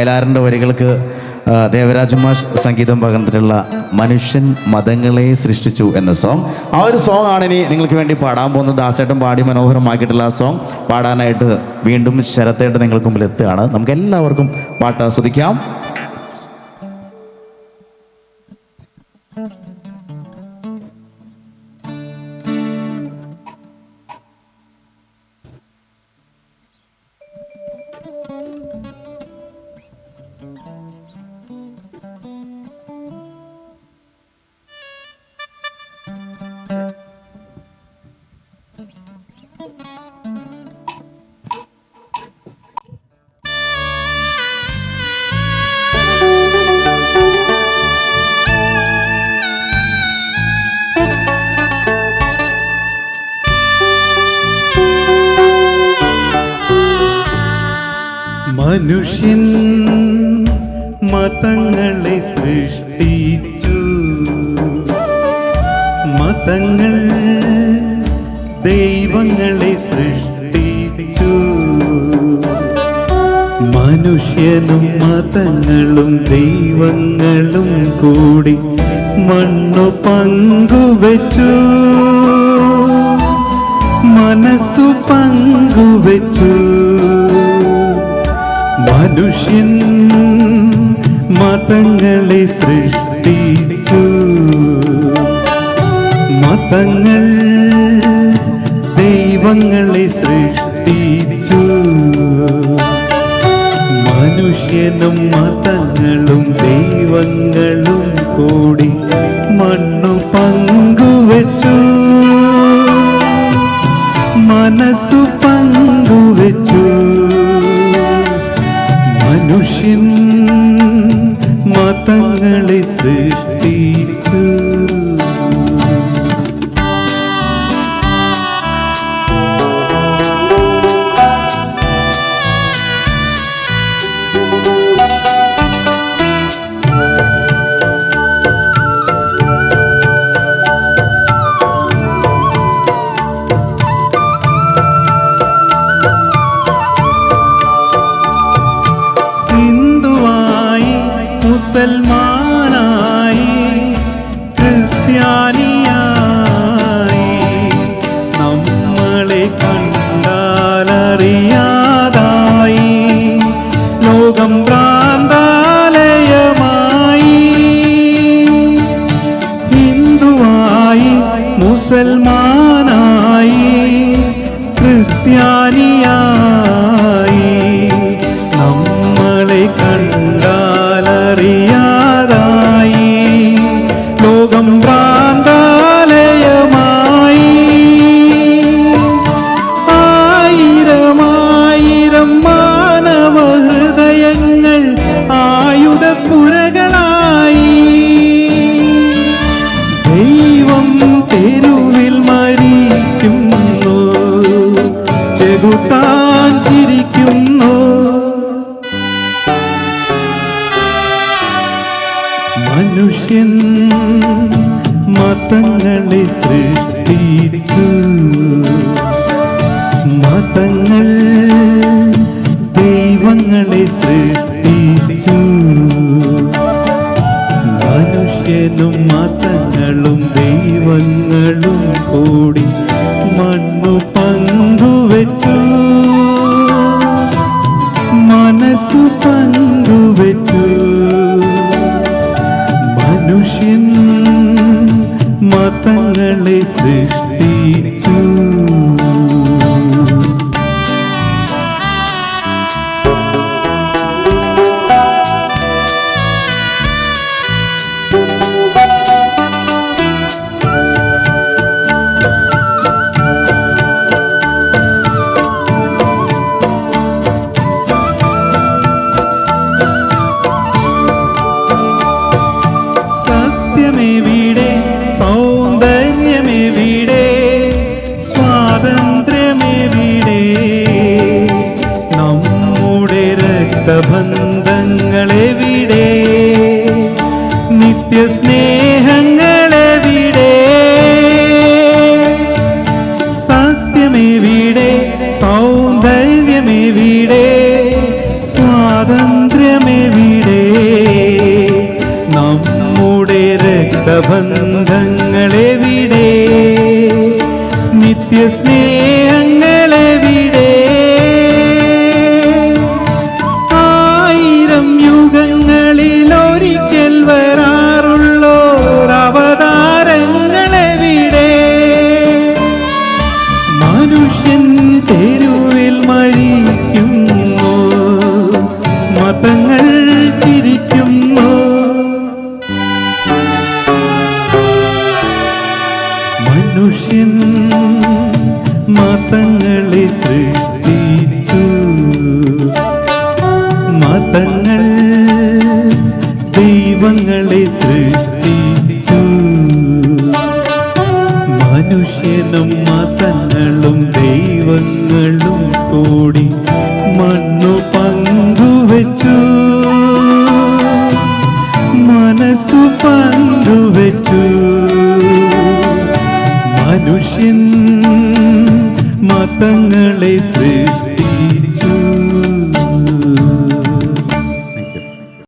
വയലാറിന്റെ വരികൾക്ക് ദേവരാജ് മാഷ് സംഗീതം പകർന്നിട്ടുള്ള മനുഷ്യൻ മതങ്ങളെ സൃഷ്ടിച്ചു എന്ന സോങ് ആ ഒരു സോങ് ആണ് ഇനി നിങ്ങൾക്ക് വേണ്ടി പാടാൻ പോകുന്നത്. ദാസേട്ടൻ പാടി മനോഹരമാക്കിയിട്ടുള്ള ആ സോങ് പാടാനായിട്ട് വീണ്ടും ശരത്തേട്ട് നിങ്ങൾക്ക് മുമ്പിൽ എത്തുകയാണ്. നമുക്ക് എല്ലാവർക്കും പാട്ട് ആസ്വദിക്കാം. മനുഷ്യൻ മതങ്ങളെ സൃഷ്ടിച്ചു മനുഷ്യനും മതങ്ങളും ദൈവങ്ങളും കൂടി മണ്ണു പങ്കുവച്ചു. മനസ്സു പങ്കുവച്ചു. മനുഷ്യൻ മതങ്ങളെ സൃഷ്ടിച്ചു. മതങ്ങൾ ദൈവങ്ങളെ സൃഷ്ടിച്ചു മനുഷ്യനും മതങ്ങളും ദൈവങ്ങളും കൂടി മണ്ണു പങ്കുവച്ചു. മനസ്സു പങ്കുവച്ചു. മനുഷ്യൻ മതങ്ങളെ സൃഷ്ടിച്ചു ലോകം ഭ്രാന്താലയമായി. ഹിന്ദുവായി മുസൽമാനായി ക്രിസ്ത്യാനിയായി ദൈവം തെരുവിൽ മരിക്കുന്നു. ചെകുത്താൻ ചിരിക്കുന്നു. മനുഷ്യൻ മതങ്ങളെ സൃഷ്ടിച്ചു. മതങ്ങൾ ദൈവങ്ങളെ സൃഷ്ടിച്ചു. മനുഷ്യനും മതങ്ങളും ദൈവങ്ങളും കൂടി മണ്ണു പങ്കുവച്ചു മനസ്സു പങ്കുവച്ചു മനുഷ്യൻ മതങ്ങളെ സൃഷ്ടിച്ചു. രക്തബന്ധങ്ങളെ വിടെ നിത്യസ്നേഹങ്ങളെ വിടെ സത്യമേ വിടെ സൗന്ദര്യമേ വിടെ സ്വാതന്ത്ര്യമേ വിടെ നമ്മുടെ രക്തബന്ധങ്ങളെവിടെ? നിത്യസ്നേഹ സൃഷ്ടിച്ചു മതങ്ങൾ ദൈവങ്ങളെ സൃഷ്ടിച്ചു. മനുഷ്യനും മതങ്ങളും ദൈവങ്ങളും കൂടി മണ്ണു പങ്കുവെച്ചു. മനസ്സു പങ്കുവച്ചു.